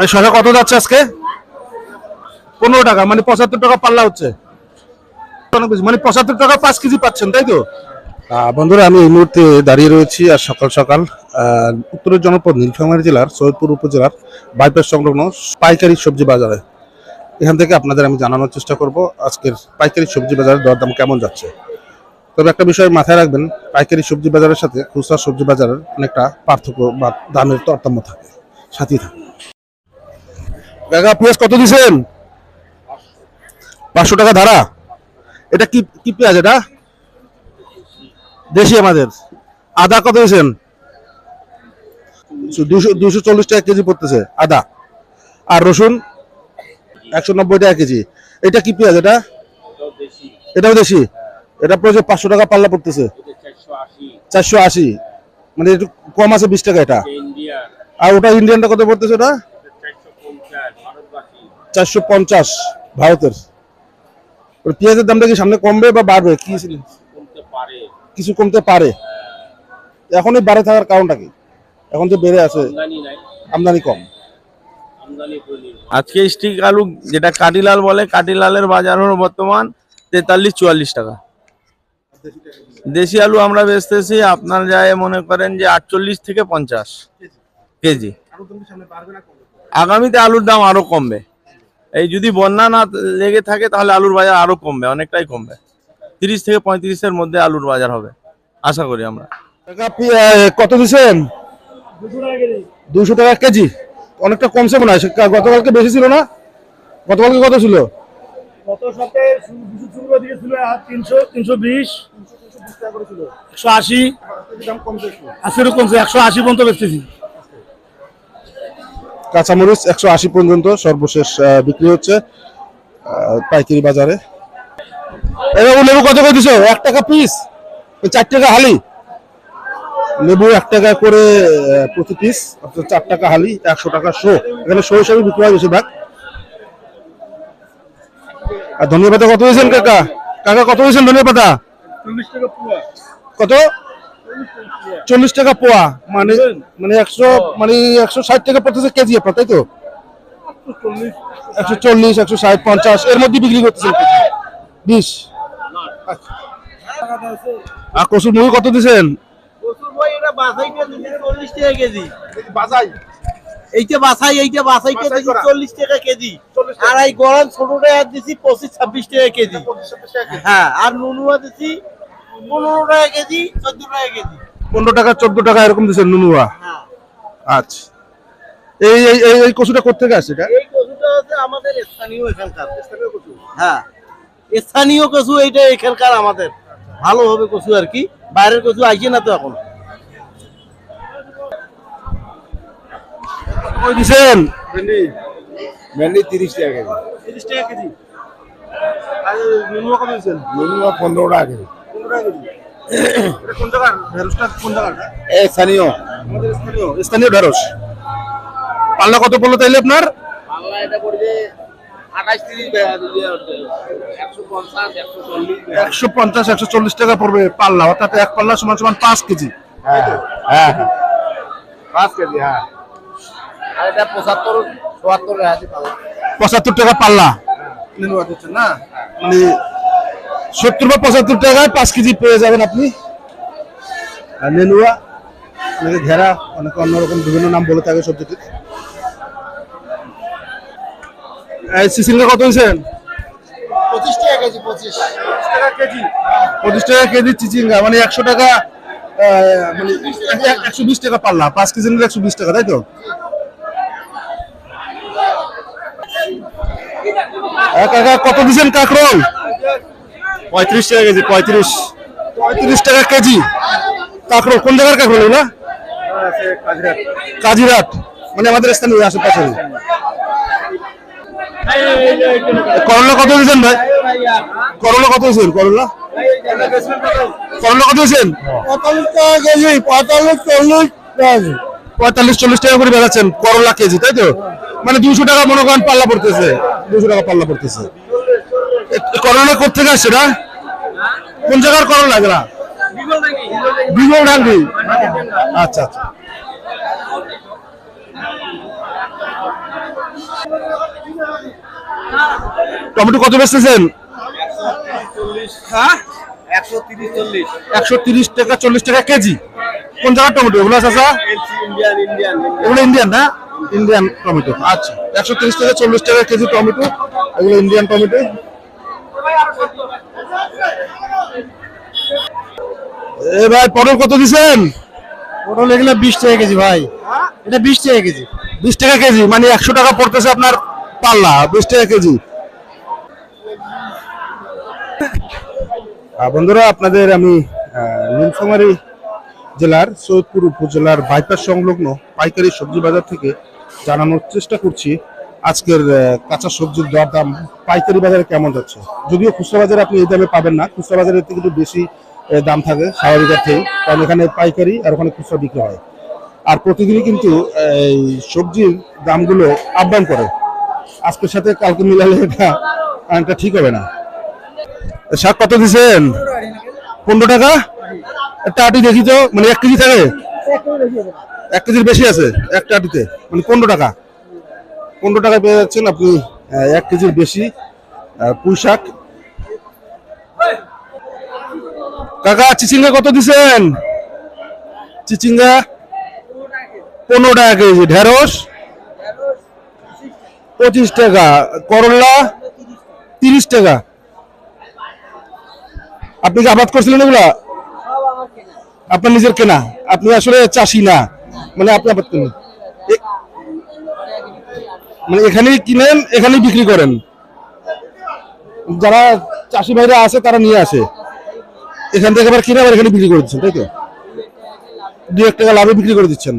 মানে শশা কত যাচ্ছে আজকে? পনেরো টাকা মানে পঁচাত্তর টাকা পাল্লা হচ্ছে। মানে পঁচাত্তর টাকা পাঁচ কেজি পাচ্ছেন, তাই তো? বন্ধুরা, আমি এই মুহূর্তে দাঁড়িয়ে রয়েছি আর সকাল সকাল উত্তরের জনপদ নীলফামারী জেলার, সৈয়দপুর উপজেলার বাইপাস সংলগ্ন পাইকারি সবজি বাজারে। এখান থেকে আপনাদের আমি জানানোর চেষ্টা করব আজকের পাইকারি সবজি বাজারের দরদাম কেমন যাচ্ছে। তবে একটা বিষয় মাথায় রাখবেন, পাইকারি সবজি বাজারের সাথে খুচরা সবজি বাজারের অনেকটা পার্থক্য বা দামের তারতম্য থাকে, সাথেই থাকে। কাকা পেঁয়াজ কত দিছেন? পাঁচশো টাকা ধারা। এটা কি কি পেঁয়াজ এটা? দেশি আমাদের। আদা কত দিয়েছেন দুশো দুশো চল্লিশ টাকা কেজি পড়তেছে আদা। আর রসুন? একশো নব্বই টাকা কেজি। এটা কি পেঁয়াজ এটা? এটাও দেশি। এটা পড়েছে পাঁচশো টাকা পাল্লা পড়তেছে। চারশো আশি। মানে একটু কম আছে বিশ টাকা এটা। আর ওটা ইন্ডিয়ানটা কত পড়তেছে ওটা? চারশো পঞ্চাশ ভারতের। পেঁয়াজের দামটা কি সামনে কমবে বা বাড়বে? কি কিছু কমতে পারে। এখন এই বাড়ে থাকার কারণটা কি? এখন যে বেড়ে আছে আমদানি কম। আজকে স্টিক আলু যেটা কাটিলাল বলে কাটিলালের বাজার হলো বর্তমান তেতাল্লিশ চুয়াল্লিশ টাকা। দেশি আলু আমরা বেচতেছি আপনার যায় মনে করেন যে আটচল্লিশ থেকে পঞ্চাশ কেজি। আগামীতে আলুর দাম আরও কমবে। এই যদি বন্যা না লেগে থাকে তাহলে আলুর বাজার আরও কমবে অনেকটাই কমবে। তিরিশ থেকে পঁয়ত্রিশের মধ্যে আলুর বাজার হবে আশা করি আমরা। কত দিচ্ছেন দুশো টাকা কেজি। অনেকটা কমছে মনে হয় সে- গতকালকে বেশি ছিল না? গতকালকে কত ছিল? গত সপ্তাহে দিকে ছিল তিনশো তিনশো বিশ একশো আশি। কমছে একশো আশি পর্যন্ত বেচতেছি। কাঁচামরিচ একশো আশি পর্যন্ত সর্বশেষ বিক্রি হচ্ছে পাইকারি বাজারে। এবার লেবু কত করে দিছো? এক টাকা পিস চার টাকা হালি। লেবু এক টাকা করে প্রতি পিস অর্থাৎ চার টাকা হালি একশো টাকা শো। এখানে শো হিসাবে বিক্রি হয় বেশিরভাগ। আর ধনিয়া পাতা কত হয়েছেন কাকা কাকা কত হয়েছেন ধনিয়া পাতা? কত? চল্লিশ টাকা পোয়া মানে মানে একশো মানে একশো ষাট টাকা পড়তেছে কেজি আপনার তাই তো? একশো চল্লিশ একশো ষাট পঞ্চাশ এর মধ্যে বিক্রি করতেছেন বিশ। আর কচুর মুড়ি কত এইটা বাছাই এইটা বাছাই চল্লিশ টাকা কেজি। আর এই গরম ছোটটা আর দিছি পঁচিশ ছাব্বিশ টাকা কেজি। হ্যাঁ আর নুনুয়া দিছি পনেরো টাকা কেজি চোদ্দ টাকা কেজি। পনেরো টাকা চোদ্দ টাকা এরকম দিচ্ছেন নুনুয়া? হ্যাঁ। আচ্ছা। এই এই এই কচুটা কোথেকে আসছে এটা? এই কচুটা হচ্ছে আমাদের স্থানীয় এখানকার। হ্যাঁ। স্থানীয় কচু এইটা এখানকার আমাদের। ভালো হবে কচু আর কি। বাইরের কচু আইছে না তো এখন? কই দিছেন? ভেন্ডি। তিরিশ টাকা কেজি। তিরিশ টাকা কেজি। আর নুনুয়া কত দিচ্ছেন? নুনুয়া পনেরো টাকা কেজি। কোন জায়গার? ঢেঁড়সটা কোন জায়গার এ স্থানীয়। আমাদের স্থানীয়। স্থানীয় ঢেঁড়স পাল্লা কত পড়ল তাইলে আপনার? বাংলা এটা পড়বে একশো পঞ্চাশ একশো চল্লিশ টাকা পড়বে পাল্লা। অর্থাৎ এক পাল্লা সমান সমান পাঁচ কেজি। হ্যাঁ হ্যাঁ হ্যাঁ। পাঁচ কেজি হ্যাঁ। আর এটা পঁচাত্তর চুয়াত্তর পাল্লা। পঁচাত্তর টাকা পাল্লা। দিচ্ছেন না? মানে সত্তর বা পঁচাত্তর টাকায় পাঁচ কেজি পেয়ে যাবেন আপনি। আর নেনুয়া অনেকে ঘেরা অনেকে অন্যরকম বিভিন্ন নাম বলে থাকে সিসিঙ্গা কত হয়েছেন পঁচিশ টাকা কেজি পঁচিশ। টাকা কেজি। পঁচিশ টাকা কেজি চিচিঙ্গা মানে একশো টাকা মানে একশো বিশ টাকা। পাল্লা পাঁচ কেজি নিলে একশো বিশ টাকা তাই তো? কাকা কত দিচ্ছেন কাকরোল? পঁয়ত্রিশ টাকা কেজি, পঁয়ত্রিশ। পঁয়ত্রিশ টাকা কেজি। কাকরোল কোন জায়গার কাকরোল না কাজিরাট। মানে আমাদের স্থানীয় আশেপাশে। করলা কত দিয়েছেন ভাই? করলা কত দিয়েছেন করলা? করলা কত দিয়েছেন পঁয়তাল্লিশ টাকা কেজি পঁয়তাল্লিশ চল্লিশ পঁয়তাল্লিশ চল্লিশ টাকা করে বেড়াচ্ছেন করলা কেজি, তাই তো? মানে দুশো টাকা মনে করেন পাল্লা পড়তেছে। দুশো টাকা পাল্লা পড়তেছে। করলা কোথেকে আসছে না? কোন জায়গার করলা এগুলা? বিগল ডাঙ্গি। আচ্ছা আচ্ছা। টমেটো কত বেচতেছেন? হ্যাঁ? একশো তিরিশ টাকা চল্লিশ টাকা কেজি। কোন জায়গার টমেটো? এগুলো ইন্ডিয়ান ইন্ডিয়ান এগুলো ইন্ডিয়ান না? Indian tomato. আচ্ছা একশো তিরিশ টাকা চল্লিশ টাকা কেজি টমেটো। এগুলো ইন্ডিয়ান টমেটো। এ ভাই পটল কত দিছেন? পটল এগুলো বিশ টাকা কেজি ভাই। এটা বিশ টাকা কেজি। বিশ টাকা কেজি মানে একশো টাকা পড়তেছে আপনার পাল্লা বিশ টাকা কেজি। বন্ধুরা আপনাদের আমি নীলফামারী জেলার সৈয়দপুর উপজেলার বাইপাস সংলগ্ন পাইকারি সবজি বাজার থেকে জানানোর চেষ্টা করছি। আজকের কাঁচা সবজির দর দাম পাইকারি বাজারে কেমন যাচ্ছে? যদিও খুচরা বাজারে আপনি এই দামে পাবেন না, খুচরা বাজারের থেকে একটু বেশি দাম থাকে স্বাভাবিক অর্থেই, কারণ এখানে পাইকারি আর ওখানে খুচরা বিক্রি হয়। আর প্রতিদিনই কিন্তু এই সবজির দামগুলো আপ ডাউন করে। আজকের সাথে কালকে মিলালে এটা এটা ঠিক হবে না। শাক কত দিছেন? পনেরো টাকা? একটা আটি দেখি তো মানে এক কেজি থাকে? এক কেজির বেশি আছে, একটা আটিতে মানে পনেরো টাকা। পনেরো টাকা পেয়ে যাচ্ছেন আপনি এক কেজির বেশি পুঁই শাক। কাকা, চিচিঙ্গা কত দিছেন? চিচিঙ্গা পনেরো টাকা কেজি, ঢেঁড়স পঁচিশ টাকা, করলা তিরিশ টাকা। আপনি কি আবাদ করছিলেন এগুলা? আপনার নিজের কেনা, আপনি আসলে চাষি না মানে আপনি আবাদ করেন। মানে এখানেই কিনেন, এখানেই বিক্রি করেন। যারা চাষি ভাইরা আছে, তারা নিয়ে আসে। এখান থেকে আবার কিনে আবার এখানে বিক্রি করে দিচ্ছেন, তাই তো? দু এক টাকা লাভে বিক্রি করে দিচ্ছেন।